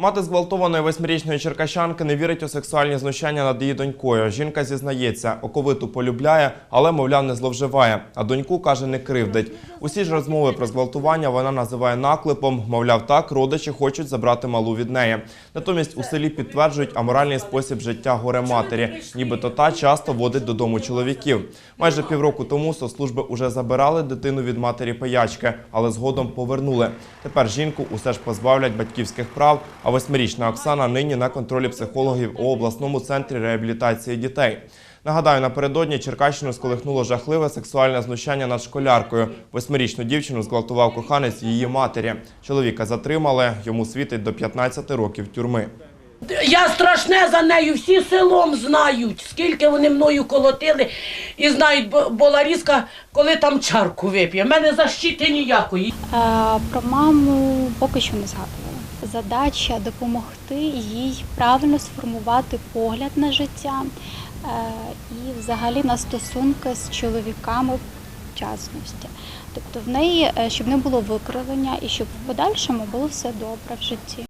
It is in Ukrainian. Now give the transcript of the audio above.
Мати зґвалтованої восьмирічної черкащанки не вірить у сексуальні знущання над її донькою. Жінка зізнається, оковиту полюбляє, але, мовляв, не зловживає. А доньку каже, не кривдить. Усі ж розмови про зґвалтування вона називає наклепом. Мовляв, так родичі хочуть забрати малу від неї. Натомість у селі підтверджують аморальний спосіб життя горе матері, нібито та часто водить додому чоловіків. Майже півроку тому соцслужби уже забирали дитину від матері пиячки, але згодом повернули. Тепер жінку усе ж позбавлять батьківських прав. А восьмирічна Оксана нині на контролі психологів у обласному центрі реабілітації дітей. Нагадаю, напередодні Черкащину сколихнуло жахливе сексуальне знущання над школяркою. Восьмирічну дівчину зґвалтував коханець її матері. Чоловіка затримали, йому світить до 15 років тюрми. Я страшне за нею, всі селом знають, скільки вони мною колотили і знають, бо, Ларіска, коли там чарку вип'є. В мене защити ніякої. Е, Про маму поки що не згадувала. Задача допомогти їй правильно сформувати погляд на життя е, і взагалі на стосунки з чоловіками в частності. Тобто в неї, е, щоб не було викривлення і щоб в подальшому було все добре в житті.